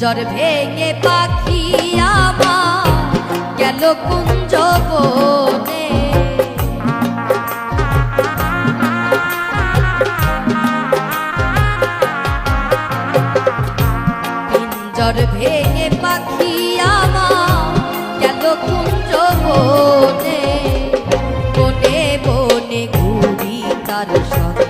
পিঞ্জর ভেঙে পাখি আমার গেল কুঞ্জ বনে? পিঞ্জর ভেঙে পাখি আমার গেল কুঞ্জ বনে? বনে বনে ঘুরি তার সন্ধানে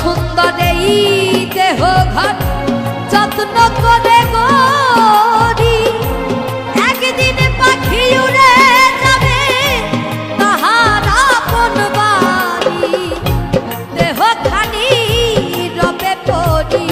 সুন্দর এই দেহ ঘর, যত্ন করে গরি একদিন পাখি উড়ে যাবে, তাহার আপন বাড়ি দেহ খানি রবে পড়ি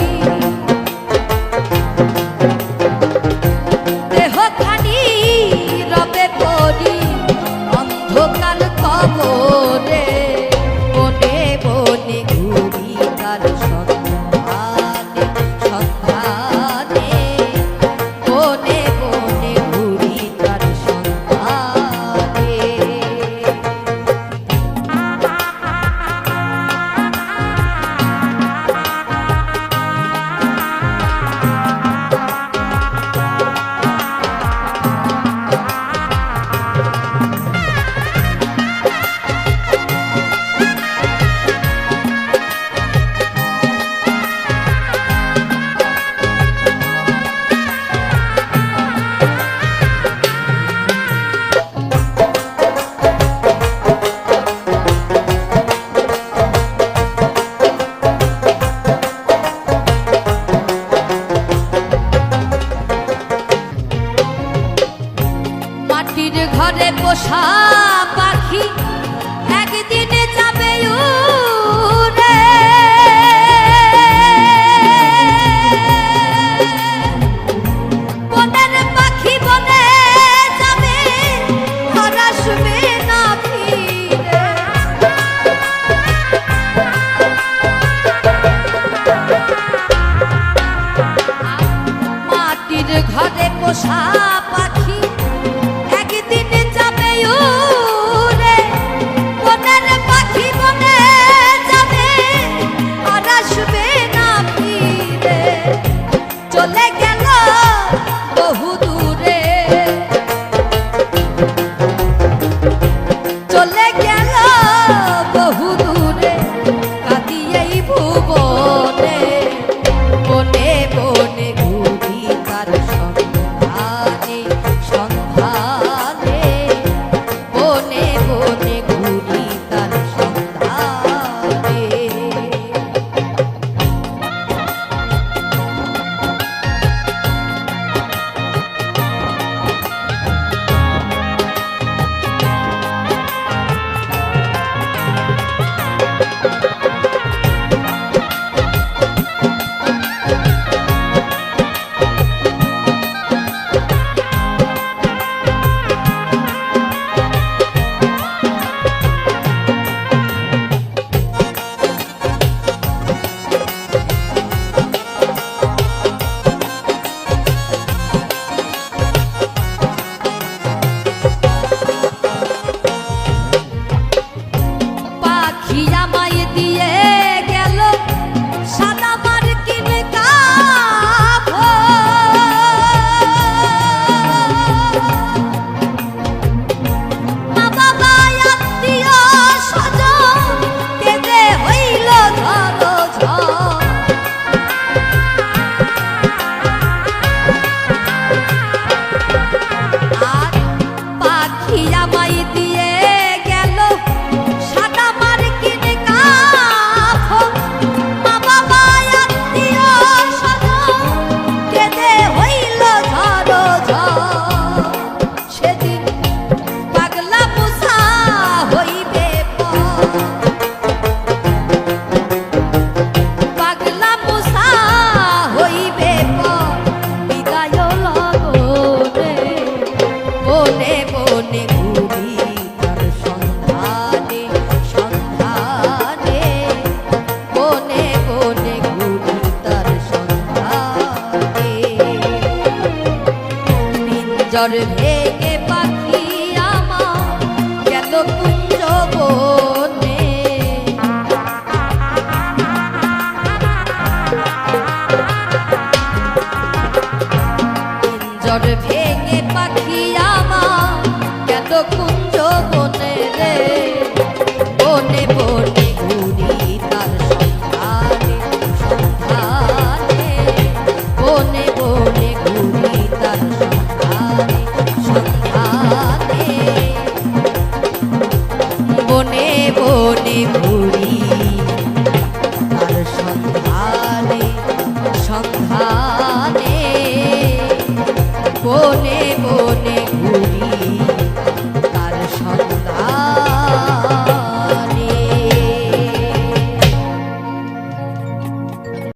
পিঞ্জর ভেঙে পাখি আমার গেল কুঞ্জ বনে? পিঞ্জর ভেঙে পাখি আমার গেল কুঞ্জ বনে রে? বনে বনে